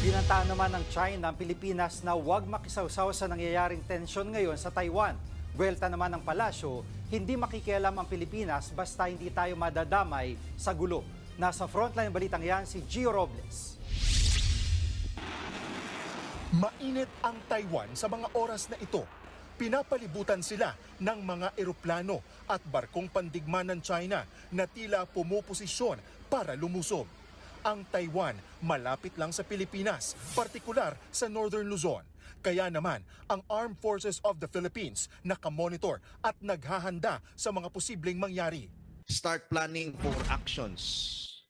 Binantaan naman ng China ang Pilipinas na huwag makisawsaw sa nangyayaring tensyon ngayon sa Taiwan. Buwelta naman ng palasyo, hindi makikialam ang Pilipinas basta hindi tayo madadamay sa gulo. Nasa frontline balitang yan si Gio Robles. Mainit ang Taiwan sa mga oras na ito. Pinapalibutan sila ng mga eroplano at barkong pandigma ng China na tila pumuposisyon para lumusob. Ang Taiwan malapit lang sa Pilipinas, partikular sa Northern Luzon. Kaya naman, ang Armed Forces of the Philippines nakamonitor at naghahanda sa mga posibleng mangyari. start planning for actions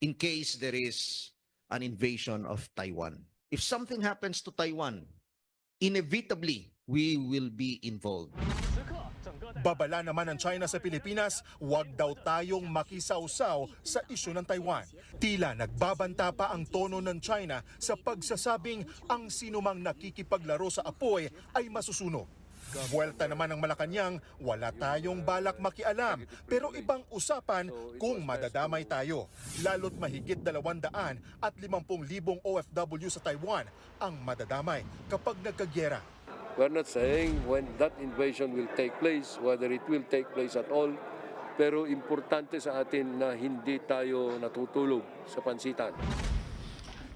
in case there is an invasion of Taiwan. If something happens to Taiwan, inevitably we will be involved. Babala naman ng China sa Pilipinas, huwag daw tayong makisawsaw sa isyu ng Taiwan. Tila nagbabanta pa ang tono ng China sa pagsasabing ang sinumang nakikipaglaro sa apoy ay masusunog. Buwelta naman ng Malacanang, wala tayong balak makialam, pero ibang usapan kung madadamay tayo. Lalo't mahigit 200 at 50,000 OFW sa Taiwan ang madadamay kapag nagkagyera. We're not saying when that invasion will take place, whether it will take place at all, pero importante sa atin na hindi tayo natutulog sa pansitan.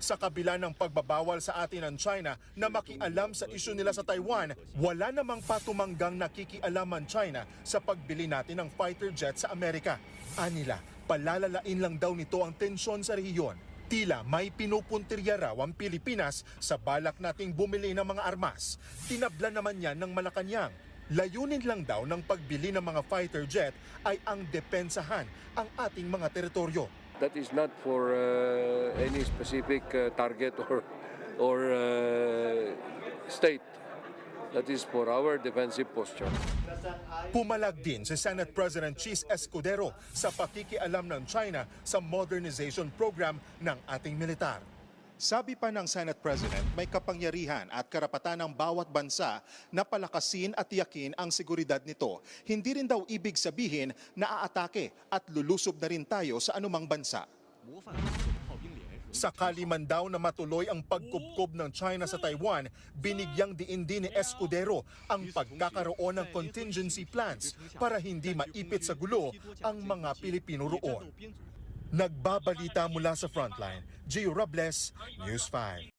Sa kabila ng pagbabawal sa atin ng China na makialam sa isyu nila sa Taiwan, wala namang patumanggang nakikialam ang China sa pagbili natin ng fighter jet sa Amerika. Anila, palalalain lang daw nito ang tensyon sa rehiyon. Tila may pinupuntirya raw ang Pilipinas sa balak nating bumili ng mga armas. Tinabla naman yan ng Malacanang. Layunin lang daw ng pagbili ng mga fighter jet ay ang depensahan ang ating mga teritoryo. That is not for uh, any specific uh, target or or uh, state. That is for our defensive posture. Pumalag din si Senate President Chis Escudero sa pakikialam ng China sa modernization program ng ating militar. Sabi pa ng Senate President, may kapangyarihan at karapatan ng bawat bansa na palakasin at tiyakin ang seguridad nito. Hindi rin daw ibig sabihin na aatake at lulusob na rin tayo sa anumang bansa. Sakali man daw na matuloy ang pagkubkob ng China sa Taiwan, binigyang diin din ni Escudero ang pagkakaroon ng contingency plans para hindi maipit sa gulo ang mga Pilipino roon. Nagbabalita mula sa frontline, Gio Robles, News 5.